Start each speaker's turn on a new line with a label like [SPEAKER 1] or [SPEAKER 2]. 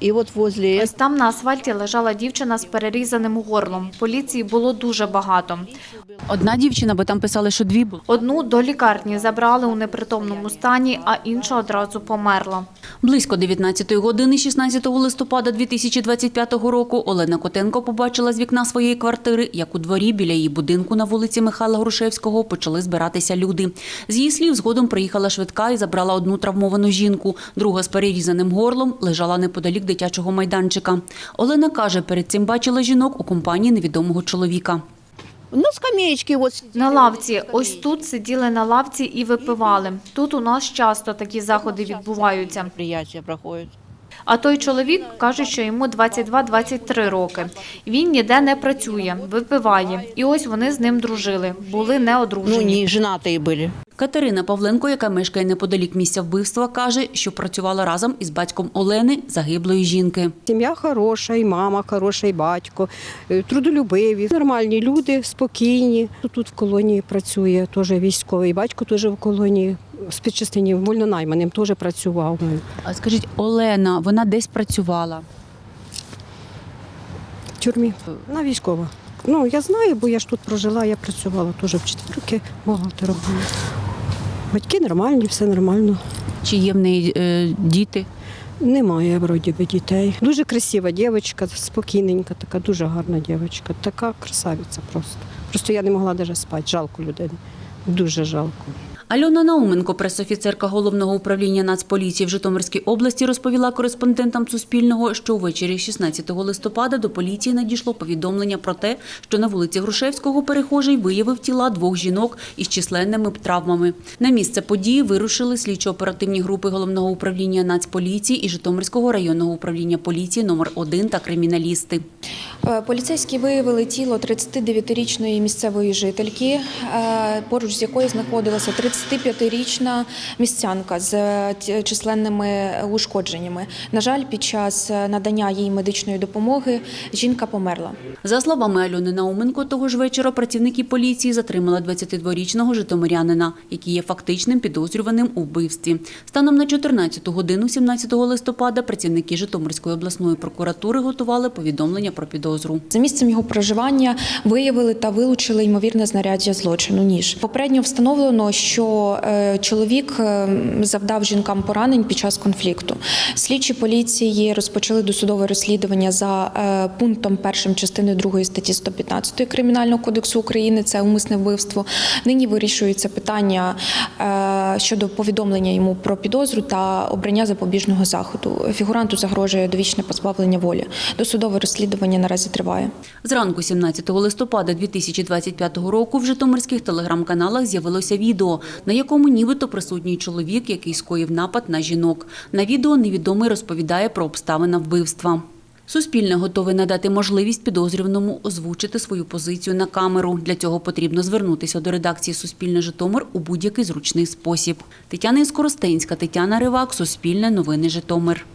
[SPEAKER 1] И вот возле
[SPEAKER 2] Ось там на асфальті лежала дівчина з перерізаним горлом. Поліції було дуже багато.
[SPEAKER 3] Одна дівчина, бо там писали, що дві були.
[SPEAKER 2] Одну до лікарні забрали у непритомному стані, а інша одразу померла.
[SPEAKER 3] Близько 19 години 16 листопада 2025 року Олена Котенко побачила з вікна своєї квартири, як у дворі біля її будинку на вулиці Михайла Грушевського почали збиратися люди. З її слів згодом приїхала швидка і забрала одну травмовану жінку. Друга з перерізаним горлом лежала неподалік дитячого майданчика. Олена каже, перед цим бачила жінок у компанії невідомого чоловіка.
[SPEAKER 1] на скамеечки ось.
[SPEAKER 2] На лавці, ось тут сиділи на лавці і випивали. Тут у нас часто такі заходи відбуваються.
[SPEAKER 1] Мероприятия проходят.
[SPEAKER 2] А той чоловік каже, що йому 22-23 роки. Він ніде не працює, випиває. І ось вони з ним дружили, були не
[SPEAKER 1] Ну,
[SPEAKER 2] одружені.
[SPEAKER 1] не женатые были.
[SPEAKER 3] Катерина Павленко, яка мешкає неподалік місця вбивства, каже, що працювала разом із батьком Олени, загиблої жінки.
[SPEAKER 4] Сім'я хороша, і мама хороша, і батько, е, трудолюбиві, нормальні люди, спокійні. Тут в колонії працює теж військовий, батько теж в колонії. Спецчастині вольнонайманим теж працював.
[SPEAKER 3] А скажіть, Олена, вона десь працювала?
[SPEAKER 4] В тюрмі. Вона військова. Ну, я знаю, бо я ж тут прожила, я працювала теж в четвірки, бухгалтером. була. Батьки нормальні, все нормально.
[SPEAKER 3] Чи є в неї е, діти?
[SPEAKER 4] Немає вроді би дітей. Дуже красива дівчинка, спокійненька, така дуже гарна дівчинка. Така красавиця просто. Просто я не могла навіть спати. Жалко людини. Дуже жалко.
[SPEAKER 3] Альона Науменко, пресофіцерка головного управління Нацполіції в Житомирській області, розповіла кореспондентам Суспільного, що ввечері 16 листопада до поліції надійшло повідомлення про те, що на вулиці Грушевського перехожий виявив тіла двох жінок із численними травмами. На місце події вирушили слідчо-оперативні групи головного управління Нацполіції і Житомирського районного управління поліції номер 1 та криміналісти.
[SPEAKER 5] Е, Поліцейські виявили тіло 39-річної місцевої жительки, е, поруч з якою знаходилася 35-річна містянка з е, численними ушкодженнями. На жаль, під час е, надання їй медичної допомоги жінка померла.
[SPEAKER 3] За словами Альони Науменко, того ж вечора працівники поліції затримали 22-річного житомирянина, який є фактичним підозрюваним у вбивстві. Станом на 14 годину 17 листопада працівники Житомирської обласної прокуратури готували повідомлення про підозру.
[SPEAKER 5] За місцем його проживання виявили та вилучили ймовірне знаряддя злочину ніж. Попередньо встановлено, що е, чоловік е, завдав жінкам поранень під час конфлікту. Слідчі поліції розпочали досудове розслідування за е, пунктом першим частини 2 статті 115 Кримінального кодексу України. Це умисне вбивство. Нині вирішується питання щодо повідомлення йому про підозру та обрання запобіжного заходу. Фігуранту загрожує довічне позбавлення волі. Досудове розслідування наразі триває.
[SPEAKER 3] Зранку 17 листопада 2025 року в житомирських телеграм-каналах з'явилося відео, на якому нібито присутній чоловік, який скоїв напад на жінок. На відео невідомий розповідає про обставини вбивства. Суспільне готове надати можливість підозрюваному озвучити свою позицію на камеру. Для цього потрібно звернутися до редакції Суспільне Житомир у будь-який зручний спосіб. Тетяна Іскоростенська, Тетяна Ривак, Суспільне новини Житомир.